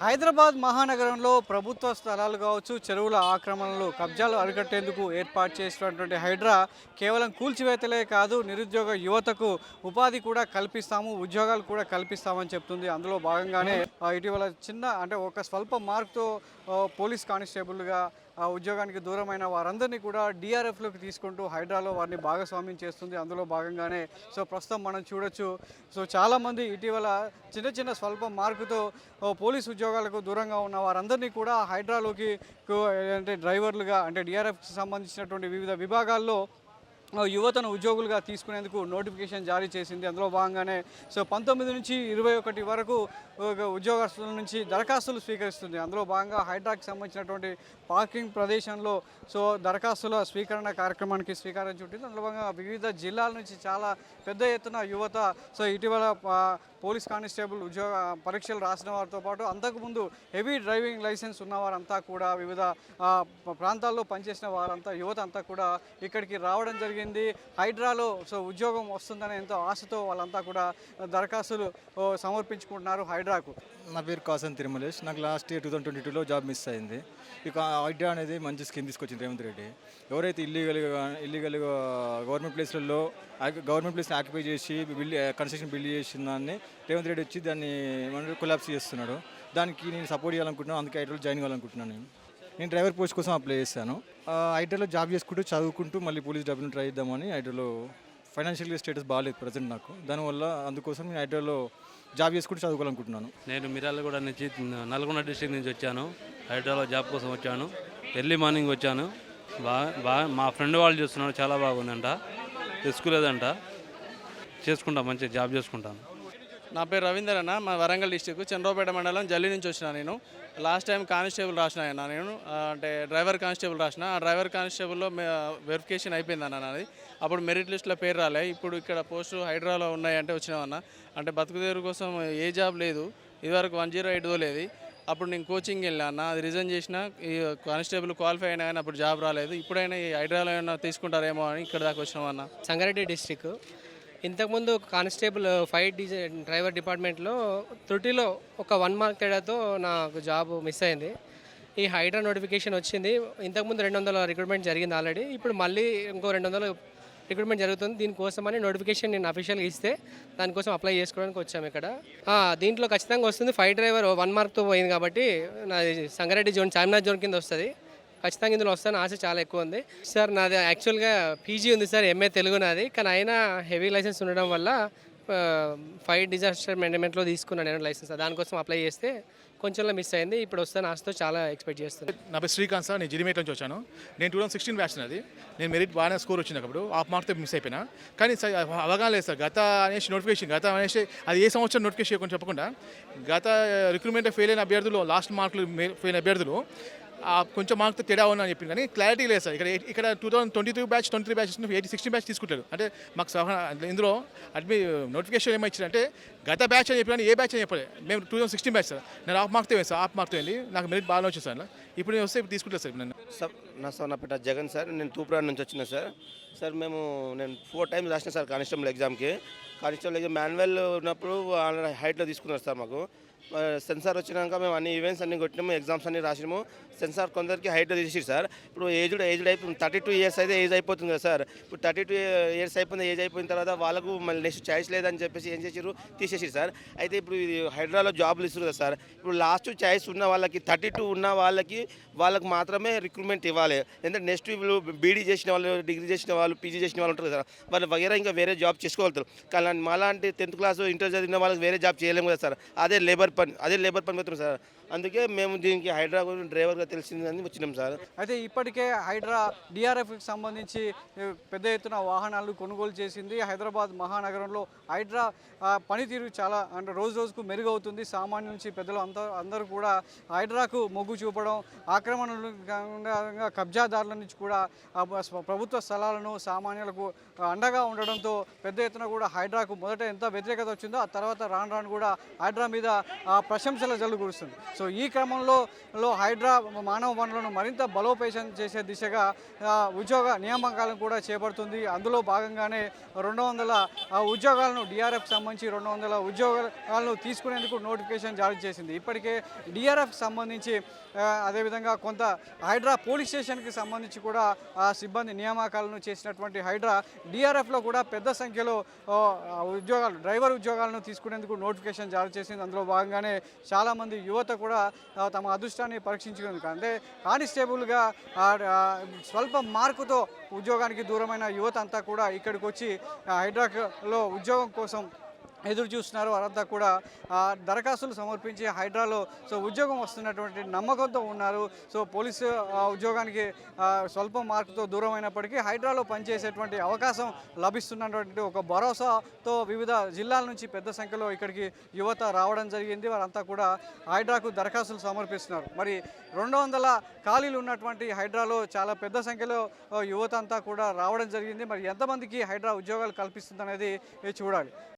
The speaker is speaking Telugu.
హైదరాబాద్ మహానగరంలో ప్రభుత్వ స్థలాలు కావచ్చు చెరువుల ఆక్రమణలు కబ్జాలు అరికట్టేందుకు ఏర్పాటు చేసినటువంటి హైడ్రా కేవలం కూల్చివేతలే కాదు నిరుద్యోగ యువతకు ఉపాధి కూడా కల్పిస్తాము ఉద్యోగాలు కూడా కల్పిస్తామని చెప్తుంది. అందులో భాగంగానే ఇటీవల చిన్న అంటే ఒక స్వల్ప మార్క్తో పోలీస్ కానిస్టేబుల్గా ఉద్యోగానికి దూరమైన వారందరినీ కూడా డిఆర్ఎఫ్లోకి తీసుకుంటూ హైడ్రాలో వారిని భాగస్వామ్యం చేస్తుంది. అందులో భాగంగానే సో ప్రస్తుతం మనం చూడొచ్చు. సో చాలామంది ఇటీవల చిన్న చిన్న స్వల్ప మార్కుతో పోలీస్ ఉద్యోగాలకు దూరంగా ఉన్న వారందరినీ కూడా హైడ్రాలోకి అంటే డ్రైవర్లుగా అంటే డిఆర్ఎఫ్కి సంబంధించినటువంటి వివిధ విభాగాల్లో యువతను ఉద్యోగులుగా తీసుకునేందుకు నోటిఫికేషన్ జారీ చేసింది. అందులో భాగంగానే సో పంతొమ్మిది నుంచి ఇరవై ఒకటి వరకు ఉద్యోగస్తుల నుంచి దరఖాస్తులు స్వీకరిస్తుంది. అందులో భాగంగా హైడ్రాకి సంబంధించినటువంటి పార్కింగ్ ప్రదేశంలో సో దరఖాస్తుల స్వీకరణ కార్యక్రమానికి స్వీకారం చుట్టింది. అందులో భాగంగా వివిధ జిల్లాల నుంచి చాలా పెద్ద ఎత్తున యువత సో ఇటీవల పోలీస్ కానిస్టేబుల్ ఉద్యోగ పరీక్షలు రాసిన వారితో పాటు అంతకుముందు హెవీ డ్రైవింగ్ లైసెన్స్ ఉన్నవారంతా కూడా వివిధ ప్రాంతాల్లో పనిచేసిన వారంతా యువత అంతా కూడా ఇక్కడికి రావడం జరిగింది. హైడ్రాలో సో ఉద్యోగం వస్తుందనే ఎంతో ఆశతో వాళ్ళంతా కూడా దరఖాస్తులు సమర్పించుకుంటున్నారు హైడ్రాకు. నా పేరు కాసన్ తిరుమలేష్. నాకు last year two thousand twenty టూలో జాబ్ మిస్ అయింది. ఇక హైడ్రా అనేది మంచి స్కీమ్ తీసుకొచ్చింది రేవంత్ రెడ్డి. ఎవరైతే ఇల్లీగల్గా ఇల్లీగల్గా గవర్నమెంట్ ప్లేస్లలో గవర్నమెంట్ ప్లేస్ని ఆక్యుపై చేసి బిల్ కన్స్ట్రక్షన్ బిల్డ్ చేసిన దాన్ని రేవంత్ రెడ్డి వచ్చి దాన్ని ఏమంటారు చేస్తున్నాడు. దానికి నేను సపోర్ట్ చేయాలనుకుంటున్నాను అందుకే ఐటీలో జాయిన్ కావాలనుకుంటున్నాను నేను. నేను డ్రైవర్ పోస్ట్ కోసం అప్లై చేశాను. ఐటీలో జాబ్ చేసుకుంటూ చదువుకుంటూ మళ్ళీ పోలీస్ జాబ్ని ట్రై చేద్దామని ఐటీలో ఫైనాన్షియల్ స్టేటస్ బాగాలేదు ప్రజెంట్ నాకు. దానివల్ల అందుకోసం నేను ఐటీలో జాబ్ చేసుకుంటూ చదువుకోవాలనుకుంటున్నాను. నేను మిరాలగూడ నుంచి నల్గొండ డిస్టిక్ నుంచి వచ్చాను. హైదరాబాద్ జాబ్ కోసం వచ్చాను. ఎర్లీ మార్నింగ్ వచ్చాను. బాగా బాగా మా ఫ్రెండ్ వాళ్ళు చేస్తున్నారు చాలా బాగుందంట. తెచ్చుకోలేదంట. చేసుకుంటా మంచిగా జాబ్ చేసుకుంటాను. నా పేరు రవీందర్ అన్న మా వరంగల్ డిస్టిక్ చంద్రపేట మండలం జల్లి నుంచి వచ్చిన నేను. లాస్ట్ టైం కానిస్టేబుల్ రాసిన అన్న నేను అంటే డ్రైవర్ కానిస్టేబుల్ రాసిన. ఆ డ్రైవర్ కానిస్టేబుల్లో వెరిఫికేషన్ అయిపోయింది అన్న నాది. అప్పుడు మెరిట్ లిస్ట్లో పేరు రాలే. ఇప్పుడు ఇక్కడ పోస్టు హైడ్రాలో ఉన్నాయంటే వచ్చినామన్న అంటే బతుకుదేరు కోసం ఏ జాబ్ లేదు. ఇదివరకు వన్ జీరో ఎయిట్ తోలేది అప్పుడు నేను కోచింగ్ వెళ్ళా అన్న. అది రిజైన్ చేసిన ఈ కానిస్టేబుల్ క్వాలిఫై అయినా కానీ అప్పుడు జాబ్ రాలేదు. ఇప్పుడైనా ఈ హైడ్రాలో ఏమైనా తీసుకుంటారేమో అని ఇక్కడ దాకా వచ్చినామన్న సంగారెడ్డి డిస్టిక్ ఇంతకుముందు కానిస్టేబుల్ ఫైర్ డీజే డ్రైవర్ డిపార్ట్మెంట్లో త్రుటిలో ఒక వన్ మార్క్ తేడాతో నాకు జాబ్ మిస్ అయింది. ఈ హైడ్రా నోటిఫికేషన్ వచ్చింది. ఇంతకుముందు రెండు వందల రిక్రూట్మెంట్ జరిగింది ఆల్రెడీ. ఇప్పుడు మళ్ళీ ఇంకో రెండు వందల రిక్రూట్మెంట్ జరుగుతుంది. దీనికోసమని నోటిఫికేషన్ నేను అఫీషియల్గా ఇస్తే దానికోసం అప్లై చేసుకోవడానికి వచ్చాము ఇక్కడ. దీంట్లో ఖచ్చితంగా వస్తుంది. ఫైవ్ డ్రైవర్ వన్ మార్క్తో పోయింది కాబట్టి నాది సంగారెడ్డి జోన్ చార్మినార్ జోన్ కింద వస్తుంది. ఖచ్చితంగా ఇందులో వస్తాను. ఆశ చాలా ఎక్కువ ఉంది. సార్ నాది యాక్చువల్గా పీజీ ఉంది సార్ ఎంఏ తెలుగు నాది. కానీ అయినా హెవీ లైసెన్స్ ఉండడం వల్ల ఫైర్ డిజాస్టర్ మేనేజ్మెంట్లో తీసుకున్నాను నేను లైసెన్స్ దానికోసం అప్లై చేస్తే కొంచెంలో మిస్ అయింది. ఇప్పుడు వస్తాను. ఆశతో చాలా ఎక్స్పెక్ట్ చేస్తున్నాను. నా పేరు శ్రీకాంత్ సార్. నేను జిడిమేట్ నుంచి వచ్చాను. నేను టూ థౌసండ్ సిక్స్టీన్ బ్యాచ్ అది నేను మెరిట్ బాగానే స్కోర్ వచ్చింది అప్పుడు హాఫ్ మార్క్తో మిస్ అయిపోయినా. కానీ సార్ అవగాహన లేదు సార్. గత అనేసి నోటిఫికేషన్ గత అనేసి అది ఏ సంవత్సరం నోటిఫికేషన్ కొంచెం చెప్పకుండా గత రిక్రూట్మెంట్ ఫెయిల్ అయిన అభ్యర్థులు లాస్ట్ మార్కులు ఫెయిల్ అయిన అభ్యర్థులు కొంచెం మార్క్తో తేడా ఉందని చెప్పింది కానీ క్లారిటీ లేదు సార్. ఇక్కడ ఇక్కడ two thousand twenty two batch twenty three batch eighty sixty batch తీసుకుంటారు. అంటే మాకు సహా ఇందులో అడ్మి నోటిఫికేషన్ ఏమైనా ఇచ్చారంటే గత బ్యాచ్ అని చెప్పిన ఏ బ్యాచ్ అని చెప్పలేదు మేము two thousand sixteen batch sir. నేను హాఫ్ మార్క్తో వెళ్ళి సార్. హాఫ్ మార్క్తో వెళ్ళి నాకు మెరిట్ బాగా వచ్చింది సార్. ఇప్పుడు నేను వస్తే ఇప్పుడు తీసుకుంటాను సార్ నేను సార్ నా సార్ నా పేట జగన్ సార్. నేను తూప్రాన్ నుంచి వచ్చిన సార్. సార్ మేము నేను ఫోర్ టైమ్స్ రాసిన సార్ కానిస్టేబుల్ ఎగ్జామ్కి. కానిస్టేబుల్ ఎగ్జామ్ మాన్యువల్ ఉన్నప్పుడు హైట్లో తీసుకున్నారు సార్ మాకు. సెన్సార్ వచ్చినాక మేము అన్ని ఈవెంట్స్ అన్ని కొట్టినాము ఎగ్జామ్స్ అన్ని రాసినాము. సెన్సార్ కొందరికి హైట్లో తీసి సార్. ఇప్పుడు ఏజ్డ్ ఏజ్డ్ అయిపోయింది థర్టీ టూ ఇయర్స్ అయితే ఏజ్ అయిపోతుంది కదా సార్. ఇప్పుడు థర్టీ టూ ఇయర్స్ అయిపోయింది ఏజ్ అయిపోయిన తర్వాత వాళ్ళకు మళ్ళీ నెక్స్ట్ ఛాయిస్ లేదని చెప్పేసి ఏం చేసారు చేసేసారు సార్. అయితే ఇప్పుడు ఇది హైదరాబాద్లో జాబులు ఇస్తారు కదా సార్. ఇప్పుడు లాస్ట్ చాయిస్ ఉన్న వాళ్ళకి థర్టీ టూ ఉన్న వాళ్ళకి వాళ్ళకి మాత్రమే రిక్రూట్మెంట్ ఇవ్వాలి. ఎందుకంటే నెక్స్ట్ వీళ్ళు బీడీ చేసిన వాళ్ళు డిగ్రీ చేసిన వాళ్ళు పీజీ చేసిన వాళ్ళు ఉంటారు కదా సార్. వాళ్ళు వగేరా ఇంకా వేరే జాబ్ చేసుకోగలుగుతారు. కానీ మాలాంటి టెన్త్ క్లాస్ ఇంటర్ చదివిన వాళ్ళకి వేరే జాబ్ చేయలేము కదా సార్. అదే లేబర్ పని అదే లేబర్ పని పెడుతున్నాం సార్. అందుకే మేము దీనికి హైదరాబాద్ డ్రైవర్గా తెలిసిందని వచ్చినాం సార్. అయితే ఇప్పటికే హైడ్రా డిఆర్ఎఫ్కి సంబంధించి పెద్ద ఎత్తున వాహనాలు కొనుగోలు చేసింది. హైదరాబాద్ మహానగరంలో హైడ్రా పనితీరు చాలా అంటే రోజు రోజుకు మెరుగవుతుంది. సామాన్య నుంచి పెద్దలు అందరూ కూడా హైడ్రాకు మొగ్గు చూపడం ఆక్రమణలు కారణంగా కబ్జాదారుల నుంచి కూడా ప్రభుత్వ స్థలాలను సామాన్యులకు అండగా ఉండడంతో పెద్ద ఎత్తున కూడా హైడ్రాకు మొదట ఎంత వ్యతిరేకత వచ్చిందో ఆ తర్వాత రాను రాను కూడా హైడ్రా మీద ప్రశంసల జల్లు కురుస్తుంది. సో ఈ క్రమంలో లో హైడ్రా మానవ వనరులను మరింత బలోపేతం చేసే దిశగా ఉద్యోగ నియామకాలను కూడా చేపడుతుంది. అందులో భాగంగానే రెండు వందల ఉద్యోగాలను డిఆర్ఎఫ్ సంబంధించి రెండు వందల ఉద్యోగాలను తీసుకునేందుకు నోటిఫికేషన్ జారీ చేసింది. ఇప్పటికే డిఆర్ఎఫ్ సంబంధించి అదేవిధంగా కొంత హైడ్రా పోలీస్ స్టేషన్కి సంబంధించి కూడా ఆ సిబ్బంది నియామకాలను చేసినటువంటి హైడ్రా డిఆర్ఎఫ్లో కూడా పెద్ద సంఖ్యలో ఉద్యోగాలు డ్రైవర్ ఉద్యోగాలను తీసుకునేందుకు నోటిఫికేషన్ జారీ చేసింది. అందులో భాగంగానే చాలామంది యువత కూడా కూడా తమ అదృష్టాన్ని పరీక్షించుకుంది అంటే కానిస్టేబుల్గా స్వల్ప మార్కుతో ఉద్యోగానికి దూరమైన యువత అంతా కూడా ఇక్కడికి వచ్చి హైడ్రాక్లో ఉద్యోగం కోసం ఎదురు చూస్తున్నారు. వారంతా కూడా దరఖాస్తులు సమర్పించి హైడ్రాలో సో ఉద్యోగం వస్తున్నటువంటి నమ్మకంతో ఉన్నారు. సో పోలీసు ఉద్యోగానికి స్వల్ప మార్కుతో దూరం అయినప్పటికీ హైడ్రాలో పనిచేసేటువంటి అవకాశం లభిస్తున్నటువంటి ఒక భరోసాతో వివిధ జిల్లాల నుంచి పెద్ద సంఖ్యలో ఇక్కడికి యువత రావడం జరిగింది. వారంతా కూడా హైడ్రాకు దరఖాస్తులు సమర్పిస్తున్నారు. మరి రెండు వందల ఖాళీలు ఉన్నటువంటి హైడ్రాలో చాలా పెద్ద సంఖ్యలో యువత అంతా కూడా రావడం జరిగింది. మరి ఎంతమందికి హైడ్రా ఉద్యోగాలు కల్పిస్తుంది అనేది చూడాలి.